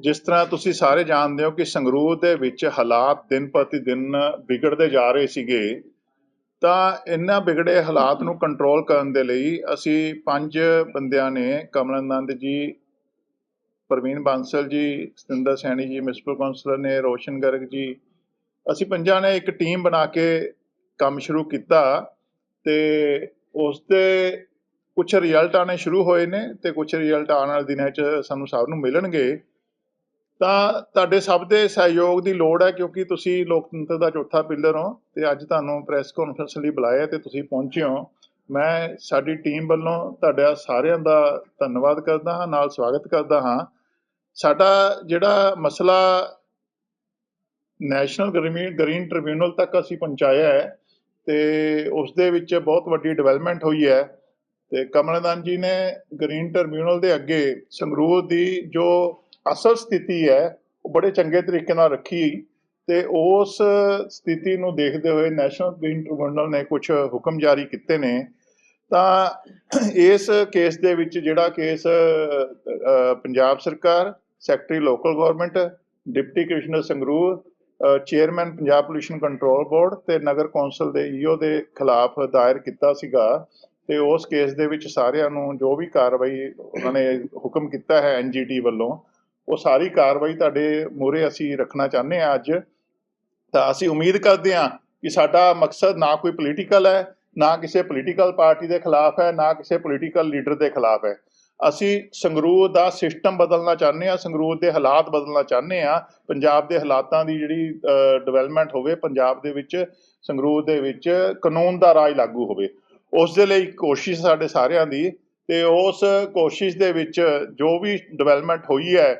ਜਿਸ ਤਰ੍ਹਾਂ ਤੁਸੀਂ ਸਾਰੇ ਜਾਣਦੇ ਹੋ ਕਿ ਸੰਗਰੂਰ ਦੇ ਵਿੱਚ ਹਾਲਾਤ ਦਿਨ ਪ੍ਰਤੀ ਦਿਨ ਵਿਗੜਦੇ ਜਾ ਰਹੇ ਸੀਗੇ, ਤਾਂ ਇਹਨਾਂ ਵਿਗੜੇ ਹਾਲਾਤ ਨੂੰ ਕੰਟਰੋਲ ਕਰਨ ਦੇ ਲਈ ਅਸੀਂ ਪੰਜ ਬੰਦਿਆਂ ਨੇ ਕਮਲ ਨੰਦ ਜੀ, ਪ੍ਰਵੀਨ ਬਾਂਸਲ ਜੀ, ਸਤਿੰਦਰ ਸੈਣੀ ਜੀ ਮਿਊਨਿਸਪਲ ਕਾਉਂਸਲਰ ਨੇ, ਰੋਸ਼ਨ ਗਰਗ ਜੀ, ਅਸੀਂ ਪੰਜਾਂ ਨੇ ਇੱਕ ਟੀਮ ਬਣਾ ਕੇ ਕੰਮ ਸ਼ੁਰੂ ਕੀਤਾ ਤੇ ਉਸ ਦੇ ਕੁਝ ਰਿਜ਼ਲਟ ਆਣੇ ਸ਼ੁਰੂ ਹੋਏ ਨੇ ਤੇ ਕੁਝ ਰਿਜ਼ਲਟ ਆਉਣ ਵਾਲੇ ਦਿਨਾਂ 'ਚ ਸਾਨੂੰ ਸਭ ਨੂੰ ਮਿਲਣਗੇ। ਤਾਂ ਤੁਹਾਡੇ ਸਭ ਦੇ ਸਹਿਯੋਗ ਦੀ ਲੋੜ ਹੈ ਕਿਉਂਕਿ ਤੁਸੀਂ ਲੋਕਤੰਤਰ ਦਾ ਚੌਥਾ ਪਿੱਲਰ ਹੋ ਤੇ ਅੱਜ ਤੁਹਾਨੂੰ ਪ੍ਰੈਸ ਕਾਨਫਰੰਸ ਲਈ ਬੁਲਾਇਆ ਤੇ ਤੁਸੀਂ ਪਹੁੰਚੇ ਹੋ। ਮੈਂ ਸਾਡੀ ਟੀਮ ਵੱਲੋਂ ਤੁਹਾਡਾ ਸਾਰਿਆਂ ਦਾ ਧੰਨਵਾਦ ਕਰਦਾ ਹਾਂ, ਨਾਲ ਸਵਾਗਤ ਕਰਦਾ ਹਾਂ। ਸਾਡਾ ਜਿਹੜਾ ਮਸਲਾ ਨੈਸ਼ਨਲ ਗ੍ਰੀਨ ਗ੍ਰੀਨ ਟ੍ਰਿਬਿਊਨਲ ਤੱਕ ਅਸੀਂ ਪਹੁੰਚਾਇਆ ਹੈ ਤੇ ਉਸ ਦੇ ਵਿੱਚ ਬਹੁਤ ਵੱਡੀ ਡਿਵੈਲਪਮੈਂਟ ਹੋਈ ਹੈ ਤੇ ਕਮਲਦਾਨ ਜੀ ਨੇ ਗ੍ਰੀਨ ਟ੍ਰਿਬਿਊਨਲ ਦੇ ਅੱਗੇ ਸੰਗਰੂਰ ਦੀ ਜੋ ਅਸਲ ਸਥਿਤੀ ਹੈ, ਉਹ ਬੜੇ ਚੰਗੇ ਤਰੀਕੇ ਨਾਲ ਰੱਖੀ ਤੇ ਉਸ ਸਥਿਤੀ ਨੂੰ ਦੇਖਦੇ ਹੋਏ ਨੈਸ਼ਨਲ ਗ੍ਰੀਨ ਟ੍ਰਿਬਿਊਨਲ ਨੇ ਕੁਝ ਹੁਕਮ ਜਾਰੀ ਕੀਤੇ ਨੇ। ਤਾਂ ਇਸ ਕੇਸ ਦੇ ਵਿੱਚ ਜਿਹੜਾ ਕੇਸ ਪੰਜਾਬ ਸਰਕਾਰ, secretary local government, deputy commissioner Sangrur chairman Punjab pollution control board ਤੇ ਨਗਰ ਕੌਂਸਲ ਦੇ ਈਓ ਦੇ ਖਿਲਾਫ ਦਾਇਰ ਕੀਤਾ ਸੀਗਾ ਤੇ ਉਸ ਕੇਸ ਦੇ ਵਿੱਚ ਸਾਰਿਆਂ ਨੂੰ ਜੋ ਵੀ ਕਾਰਵਾਈ ਉਹਨਾਂ ਨੇ ਹੁਕਮ ਕੀਤਾ ਹੈ ਐਨਜੀਟੀ ਵੱਲੋਂ ਉਹ ਸਾਰੀ ਕਾਰਵਾਈ ਤੁਹਾਡੇ ਮੂਹਰੇ ਅਸੀਂ ਰੱਖਣਾ ਚਾਹੁੰਦੇ ਹਾਂ ਅੱਜ। ਤਾਂ ਅਸੀਂ ਉਮੀਦ ਕਰਦੇ ਹਾਂ ਕਿ ਸਾਡਾ ਮਕਸਦ ਨਾ ਕੋਈ ਪੋਲੀਟੀਕਲ ਹੈ, ਨਾ ਕਿਸੇ ਪੋਲੀਟੀਕਲ ਪਾਰਟੀ ਦੇ ਖਿਲਾਫ ਹੈ, ਨਾ ਕਿਸੇ ਪੋਲੀਟੀਕਲ ਲੀਡਰ ਦੇ ਖਿਲਾਫ ਹੈ। ਅਸੀਂ ਸੰਗਰੂਰ ਦਾ ਸਿਸਟਮ ਬਦਲਣਾ ਚਾਹੁੰਦੇ ਹਾਂ, ਸੰਗਰੂਰ ਦੇ ਹਾਲਾਤ ਬਦਲਣਾ ਚਾਹੁੰਦੇ ਹਾਂ। ਪੰਜਾਬ ਦੇ ਹਾਲਾਤਾਂ ਦੀ ਜਿਹੜੀ ਡਿਵੈਲਪਮੈਂਟ ਹੋਵੇ, ਪੰਜਾਬ ਦੇ ਵਿੱਚ, ਸੰਗਰੂਰ ਦੇ ਵਿੱਚ ਕਾਨੂੰਨ ਦਾ ਰਾਜ ਲਾਗੂ ਹੋਵੇ। ਉਸ ਦੇ ਲਈ ਕੋਸ਼ਿਸ਼ ਸਾਡੇ ਸਾਰਿਆਂ ਦੀ ਤੇ ਉਸ ਕੋਸ਼ਿਸ਼ ਦੇ ਵਿੱਚ ਜੋ ਵੀ ਡਿਵੈਲਪਮੈਂਟ ਹੋਈ ਹੈ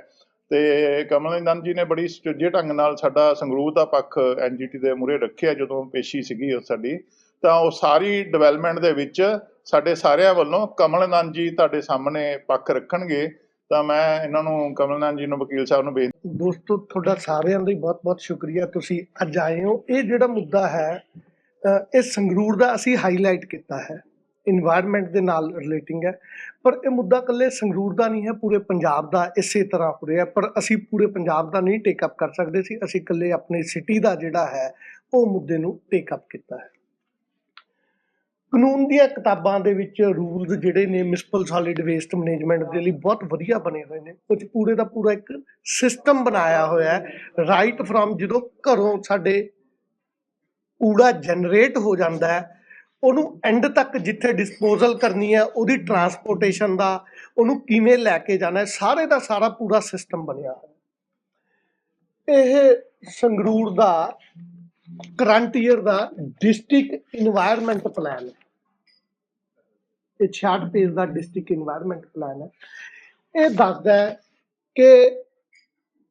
ਤੇ ਨੰਦ ਜੀ ਨੇ ਬੜੀ ਸੁਚੱਜੇ ਢੰਗ ਨਾਲ ਸਾਡਾ ਸੰਗਰੂਰ ਦਾ ਪੱਖ ਐਨਜੀਟੀ ਦੇ ਮੂਰੇ ਰੱਖਿਆ ਜਦੋਂ ਪੇਸ਼ੀ ਸੀਗੀ ਉਹ ਸਾਡੀ, ਤਾਂ ਉਹ ਸਾਰੀ ਡਿਵੈਲਪਮੈਂਟ ਦੇ ਵਿੱਚ ਸਾਡੇ ਸਾਰਿਆਂ ਵੱਲੋਂ ਕਮਲ ਨੰਦ ਜੀ ਤੁਹਾਡੇ ਸਾਹਮਣੇ ਪੱਖ ਰੱਖਣਗੇ। ਤਾਂ ਮੈਂ ਇਹਨਾਂ ਨੂੰ ਕਮਲ ਨੰਦ ਜੀ ਨੂੰ, ਵਕੀਲ ਸਾਹਿਬ ਨੂੰ ਬੇਨਤੀ ਦੋਸਤੋ, ਤੁਹਾਡਾ ਸਾਰਿਆਂ ਦਾ ਬਹੁਤ-ਬਹੁਤ ਸ਼ੁਕਰੀਆ। ਤੁਸੀਂ ਅੱਜ ਆਏ ਹੋ। ਇਹ ਜਿਹੜਾ ਮੁੱਦਾ ਹੈ ਇਹ ਸੰਗਰੂਰ ਦਾ ਅਸੀਂ ਹਾਈਲਾਈਟ ਕੀਤਾ ਹੈ। এনवायरमेंट ਦੇ ਨਾਲ ਰਿਲੇਟਿੰਗ ਹੈ। ਪਰ ਇਹ ਮੁੱਦਾ ਇਕੱਲੇ ਸੰਗਰੂਰ ਦਾ ਨਹੀਂ ਹੈ, ਪੂਰੇ ਪੰਜਾਬ ਦਾ ਇਸੇ ਤਰ੍ਹਾਂ ਹੋ ਰਿਹਾ ਪਰ ਅਸੀਂ ਪੂਰੇ ਪੰਜਾਬ ਦਾ ਨਹੀਂ ਟੇਕ ਅਪ ਕਰ ਸਕਦੇ ਸੀ, ਅਸੀਂ ਇਕੱਲੇ ਆਪਣੀ ਸਿਟੀ ਦਾ ਜਿਹੜਾ ਹੈ, ਉਹ ਮੁੱਦੇ ਨੂੰ ਟੇਕ ਅਪ ਕੀਤਾ ਹੈ। ਕਾਨੂੰਨ ਦੀਆਂ ਕਿਤਾਬਾਂ ਦੇ ਵਿੱਚ ਰੂਲਸ ਜਿਹੜੇ ਨੇ ਮਿਊਨਿਸਪਲ ਸੋਲਿਡ ਵੇਸਟ ਮੈਨੇਜਮੈਂਟ ਦੇ ਲਈ ਬਹੁਤ ਵਧੀਆ ਬਣੇ ਹੋਏ ਨੇ। ਕੁਝ ਪੂਰੇ ਦਾ ਪੂਰਾ ਇੱਕ ਸਿਸਟਮ ਬਣਾਇਆ ਹੋਇਆ ਹੈ। ਰਾਈਟ ਫਰਮ ਜਦੋਂ ਘਰੋਂ ਸਾਡੇ ਕੂੜਾ ਜਨਰੇਟ ਹੋ ਜਾਂਦਾ ਹੈ ਉਹਨੂੰ ਐਂਡ ਤੱਕ ਜਿੱਥੇ ਡਿਸਪੋਜ਼ਲ ਕਰਨੀ ਹੈ, ਉਹਦੀ ਟਰਾਂਸਪੋਰਟੇਸ਼ਨ ਦਾ, ਉਹਨੂੰ ਕਿਵੇਂ ਲੈ ਕੇ ਜਾਣਾ ਹੈ, ਸਾਰੇ ਦਾ ਸਾਰਾ ਪੂਰਾ ਸਿਸਟਮ ਬਣਿਆ ਹੈ ਇਹ ਸੰਗਰੂਰ ਦਾ ਕਰੰਟ ਈਅਰ ਦਾ ਡਿਸਟ੍ਰਿਕਟ এনवायरमेंट ਪਲਾਨ ਹੈ। ਇਹ 66 ਪੇਜ ਦਾ ਡਿਸਟ੍ਰਿਕਟ এনवायरमेंट ਪਲਾਨ ਹੈ। ਇਹ ਦੱਸਦਾ ਹੈ ਕਿ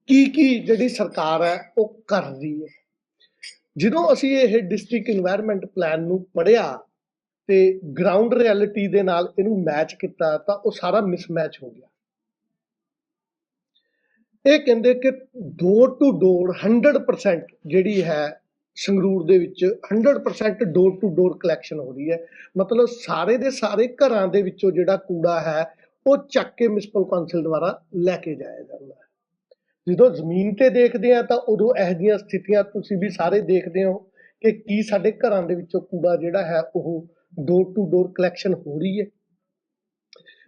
ਕੀ ਕੀ ਜਿਹੜੀ ਸਰਕਾਰ ਹੈ, ਉਹ ਕਰ ਰਹੀ ਹੈ। ਜਦੋਂ ਅਸੀਂ ਇਹ ਡਿਸਟ੍ਰਿਕਟ এনवायरमेंट ਪਲਾਨ ਨੂੰ ਪੜਿਆ ਤੇ ਗਰਾਊਂਡ ਰਿਐਲਿਟੀ ਦੇ ਨਾਲ ਇਹਨੂੰ ਮੈਚ ਕੀਤਾ, ਤਾਂ ਉਹ ਸਾਰਾ ਮਿਸਮੈਚ ਹੋ ਗਿਆ। ਇਹ ਕਹਿੰਦੇ ਕਿ ਡੋਰ ਟੂ ਡੋਰ 100% ਜਿਹੜੀ ਹੈ ਸੰਗਰੂਰ ਦੇ ਵਿੱਚ 100% ਡੋਰ ਟੂ ਡੋਰ ਕਲੈਕਸ਼ਨ ਹੋ ਰਹੀ ਹੈ। ਮਤਲਬ ਸਾਰੇ ਦੇ ਸਾਰੇ ਘਰਾਂ ਦੇ ਵਿੱਚੋਂ ਜਿਹੜਾ ਕੂੜਾ ਹੈ, ਉਹ ਚੱਕ ਕੇ ਮਿਊਨਿਸਪਲ ਕਾਉਂਸਲ ਦੁਆਰਾ ਲੈ ਕੇ ਜਾਇਆ ਜਾਂਦਾ ਹੈ। ਜਦੋਂ ਜ਼ਮੀਨ ਤੇ ਦੇਖਦੇ ਆ ਤਾਂ ਉਦੋਂ ਇਹੋ ਜਿਹੀਆਂ ਸਥਿਤੀਆਂ ਤੁਸੀਂ ਵੀ ਸਾਰੇ ਦੇਖਦੇ ਹੋ ਕਿ ਕੀ ਸਾਡੇ ਘਰਾਂ ਦੇ ਵਿੱਚੋਂ ਕੂੜਾ ਜਿਹੜਾ ਹੈ ਉਹ ਡੋਰ ਟੂ ਡੋਰ ਕਲੈਕਸ਼ਨ ਹੋ ਰਹੀ ਹੈ।